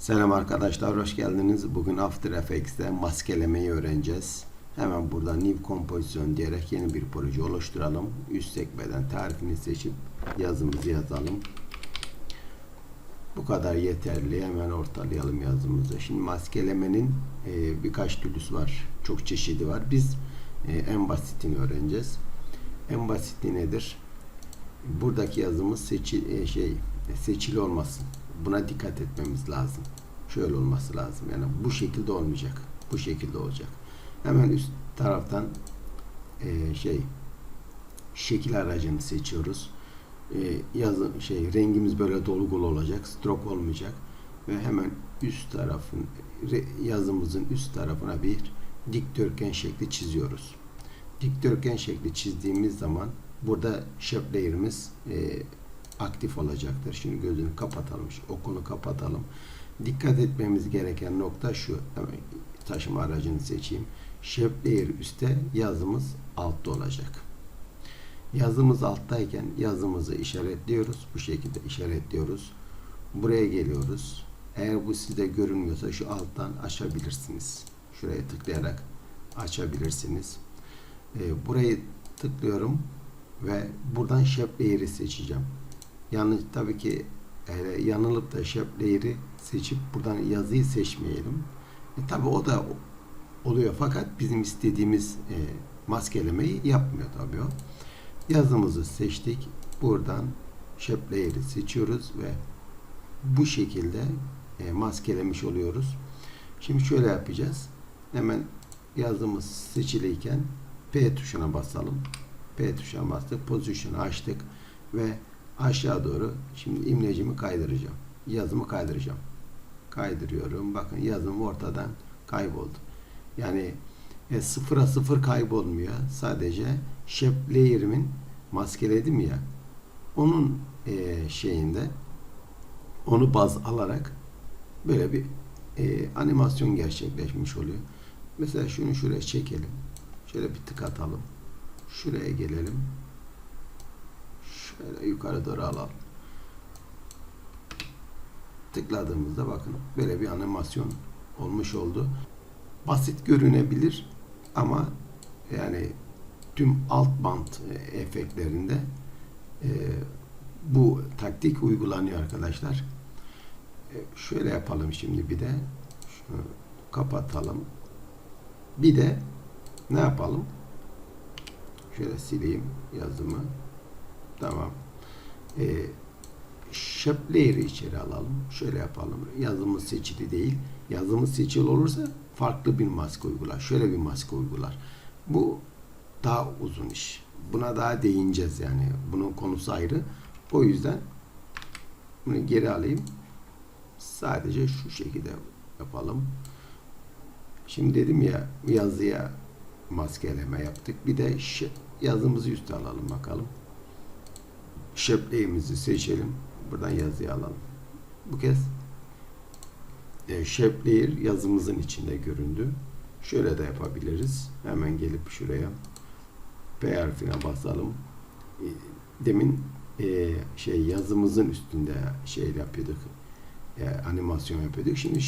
Selam arkadaşlar, hoş geldiniz. Bugün After Effects'te maskelemeyi öğreneceğiz. Hemen burada New Composition diyerek yeni bir proje oluşturalım. Üst sekmeden tarifini seçip yazımızı yazalım. Bu kadar yeterli. Hemen ortalayalım yazımızı. Şimdi maskelemenin e, birkaç türlüsü var. Çok çeşidi var. Biz e, en basitini öğreneceğiz. En basiti nedir? Buradaki yazımız seçi, e, şey seçili olmasın. Buna dikkat etmemiz lazım. Şöyle olması lazım. Yani bu şekilde olmayacak. Bu şekilde olacak. Hemen üst taraftan e, şey şekil aracını seçiyoruz. E, yazı şey rengimiz böyle dolgulu olacak. Stroke olmayacak ve hemen üst tarafın yazımızın üst tarafına bir dikdörtgen şekli çiziyoruz. Dikdörtgen şekli çizdiğimiz zaman burada shape layer'ımız e, aktif olacaktır. Şimdi gözünü kapatalım. Şu okunu kapatalım. Dikkat etmemiz gereken nokta şu. Taşıma aracını seçeyim. Shape layer üstte, yazımız altta olacak. Yazımız alttayken yazımızı işaretliyoruz. Bu şekilde işaretliyoruz. Buraya geliyoruz. Eğer bu size görünmüyorsa şu alttan açabilirsiniz. Şuraya tıklayarak açabilirsiniz. Ee, burayı tıklıyorum ve buradan shape seçeceğim. Yanlış tabii ki e, yanılıp da shape layer'i seçip buradan yazıyı seçmeyelim. E, tabii o da oluyor fakat bizim istediğimiz e, maskelemeyi yapmıyor tabii o. Yazımızı seçtik. Buradan shape layer'i seçiyoruz ve bu şekilde e, maskelemiş oluyoruz. Şimdi şöyle yapacağız. Hemen yazımız seçiliyken P tuşuna basalım. P tuşuna bastık. Pozisyonu açtık ve aşağı doğru şimdi imlecimi kaydıracağım. Yazımı kaydıracağım. Kaydırıyorum. Bakın yazım ortadan kayboldu. Yani e, sıfıra sıfır kaybolmuyor. Sadece shape layer'imin maskeledim ya onun e, şeyinde onu baz alarak böyle bir e, animasyon gerçekleşmiş oluyor. Mesela şunu şuraya çekelim. Şöyle bir tık atalım. Şuraya gelelim. Şöyle yukarı doğru alalım. Tıkladığımızda bakın böyle bir animasyon olmuş oldu. Basit görünebilir ama yani tüm alt band e, efektlerinde e, bu taktik uygulanıyor arkadaşlar. E, şöyle yapalım şimdi bir de şunu kapatalım. Bir de ne yapalım? Şöyle sileyim yazımı. Tamam. E, shape layer'ı içeri alalım. Şöyle yapalım. Yazımız seçili değil. Yazımız seçili olursa farklı bir maske uygular. Şöyle bir maske uygular. Bu daha uzun iş. Buna daha değineceğiz yani. Bunun konusu ayrı. O yüzden bunu geri alayım. Sadece şu şekilde yapalım. Şimdi dedim ya yazıya maskeleme yaptık. Bir de yazımızı üste alalım bakalım. Shape'imizi seçelim. Buradan yazıyı alalım. Bu kez e, layer yazımızın içinde göründü. Şöyle de yapabiliriz. Hemen gelip şuraya P harfine basalım. E, Demin e, şey yazımızın üstünde şey yapıyorduk. E, animasyon yapıyorduk. Şimdi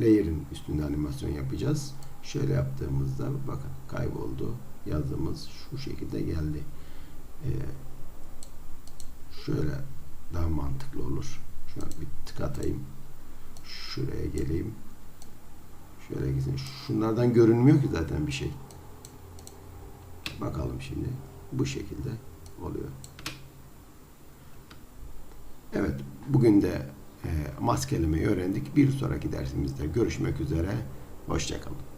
layer'ın üstünde animasyon yapacağız. Şöyle yaptığımızda bakın kayboldu. Yazımız şu şekilde geldi. E, şöyle daha mantıklı olur. Şuna bir tık atayım. Şuraya geleyim. Şöyle gitsin. Şunlardan görünmüyor ki zaten bir şey. Bakalım şimdi. Bu şekilde oluyor. Evet. Bugün de e, maskelemeyi öğrendik. Bir sonraki dersimizde görüşmek üzere. Hoşçakalın.